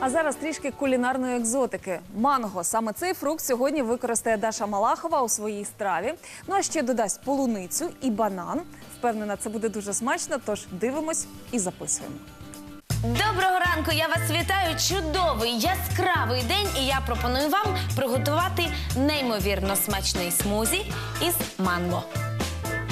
А зараз трішки кулінарної екзотики. Манго. Саме цей фрукт сьогодні використає Даша Малахова у своїй страві. Ну а ще додасть полуницю і банан. Впевнена, це буде дуже смачно. Тож дивимось і записуємо. Доброго ранку! Я вас вітаю. Чудовий яскравий день, і я пропоную вам приготувати неймовірно смачний смузі із манго.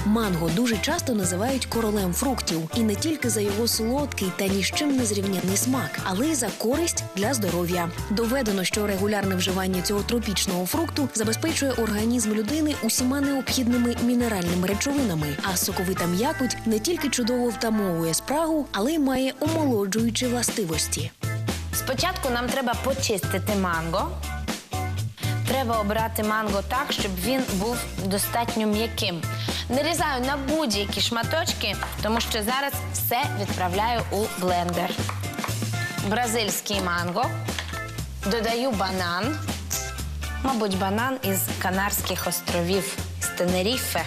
Манго дуже часто називають королем фруктів, і не тільки за його солодкий та ні з чим не зрівняний смак, але й за користь для здоров'я. Доведено, що регулярне вживання цього тропічного фрукту забезпечує організм людини усіма необхідними мінеральними речовинами. А соковита м'якоть не тільки чудово втамовує спрагу, але й має омолоджуючі властивості. Спочатку нам треба почистити манго. Треба обрати манго так, щоб він був достатньо м'яким. Нарізаю на будь-які шматочки, тому що зараз все відправляю у блендер. Бразильський манго. Додаю банан. Мабуть, банан із Канарських островів з Тенеріфе.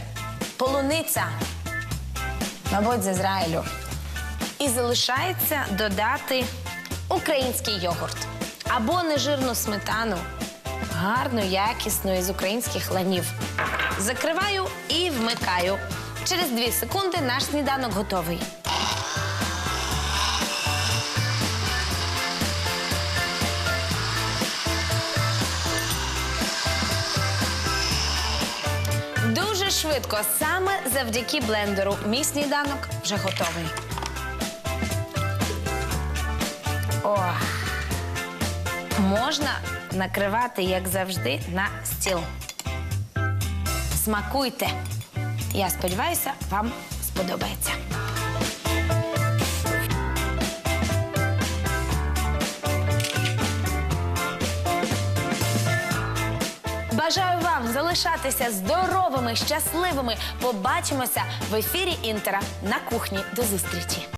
Полуниця. Мабуть, з Ізраїлю. І залишається додати український йогурт або нежирну сметану, гарну, якісну із українських ланів. Закриваю і вмикаю. Через 2 секунди наш сніданок готовий. Дуже швидко, саме завдяки блендеру, мій сніданок вже готовий. Можна накривати, як завжди, на стіл. Смакуйте. Я сподіваюся, вам сподобається. Бажаю вам залишатися здоровими, щасливими. Побачимося в ефірі Інтера на кухні. До зустрічі!